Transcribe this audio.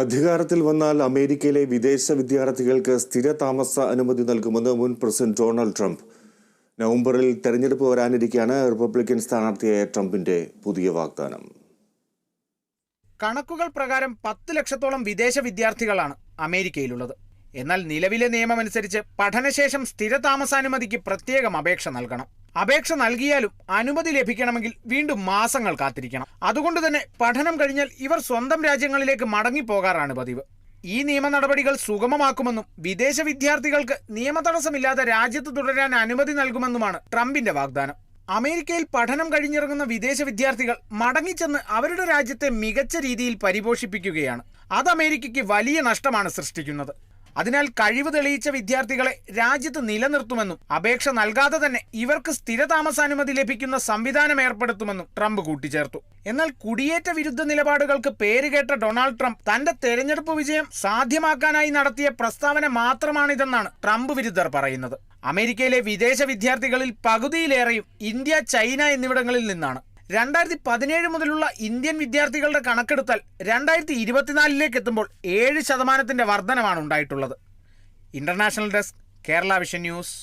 അധികാരത്തിൽ വന്നാൽ അമേരിക്കയിലെ വിദേശ വിദ്യാർത്ഥികൾക്ക് സ്ഥിര താമസ അനുമതി നൽകുമെന്ന് മുൻ പ്രസിഡന്റ് ഡൊണാൾഡ് ട്രംപ്. നവംബറിൽ തെരഞ്ഞെടുപ്പ് വരാനിരിക്കെയാണ് റിപ്പബ്ലിക്കൻ സ്ഥാനാർത്ഥിയായ ട്രംപിന്റെ പുതിയ വാഗ്ദാനം. കണക്കുകൾ പ്രകാരം പത്ത് ലക്ഷത്തോളം വിദേശ വിദ്യാർത്ഥികളാണ് അമേരിക്കയിലുള്ളത്. എന്നാൽ നിലവിലെ നിയമമനുസരിച്ച് പഠനശേഷം സ്ഥിര താമസാനുമതിക്ക് പ്രത്യേകം അപേക്ഷ നൽകണം. അപേക്ഷ നൽകിയാലും അനുമതി ലഭിക്കണമെങ്കിൽ വീണ്ടും മാസങ്ങൾ കാത്തിരിക്കണം. അതുകൊണ്ട് തന്നെ പഠനം കഴിഞ്ഞാൽ ഇവർ സ്വന്തം രാജ്യങ്ങളിലേക്ക് മടങ്ങിപ്പോകാറാണ് പതിവ്. ഈ നിയമ നടപടികൾ സുഗമമാക്കുമെന്നും വിദേശ വിദ്യാർത്ഥികൾക്ക് നിയമതടസ്സമില്ലാതെ രാജ്യത്ത് തുടരാൻ അനുമതി നൽകുമെന്നുമാണ് ട്രംപിന്റെ വാഗ്ദാനം. അമേരിക്കയിൽ പഠനം കഴിഞ്ഞിറങ്ങുന്ന വിദേശ വിദ്യാർത്ഥികൾ മടങ്ങിച്ചെന്ന് അവരുടെ രാജ്യത്തെ മികച്ച രീതിയിൽ പരിപോഷിപ്പിക്കുകയാണ്. അത് അമേരിക്കയ്ക്ക് വലിയ നഷ്ടമാണ് സൃഷ്ടിക്കുന്നത്. അതിനാൽ കഴിവ് തെളിയിച്ച വിദ്യാർത്ഥികളെ രാജ്യത്ത് നിലനിർത്തുമെന്നും അപേക്ഷ നൽകാതെ തന്നെ ഇവർക്ക് സ്ഥിരതാമസാനുമതി ലഭിക്കുന്ന സംവിധാനം ഏർപ്പെടുത്തുമെന്നും ട്രംപ് കൂട്ടിച്ചേർത്തു. എന്നാൽ കുടിയേറ്റ വിരുദ്ധ നിലപാടുകൾക്ക് പേരുകേട്ട ഡൊണാൾഡ് ട്രംപ് തന്റെ തെരഞ്ഞെടുപ്പ് വിജയം സാധ്യമാക്കാനായി നടത്തിയ പ്രസ്താവന മാത്രമാണിതെന്നാണ് ട്രംപ് വിരുദ്ധർ പറയുന്നത്. അമേരിക്കയിലെ വിദേശ വിദ്യാർത്ഥികളിൽ പകുതിയിലേറെയും ഇന്ത്യ ചൈന എന്നിവിടങ്ങളിൽ നിന്നാണ്. രണ്ടായിരത്തി പതിനേഴ് മുതലുള്ള ഇന്ത്യൻ വിദ്യാർത്ഥികളുടെ കണക്കെടുത്താൽ രണ്ടായിരത്തി ഇരുപത്തിനാലിലേക്ക് എത്തുമ്പോൾ ഏഴ് ശതമാനത്തിന്റെ വർധനമാണ് ഉണ്ടായിട്ടുള്ളത്. International desk Kerala Vision News.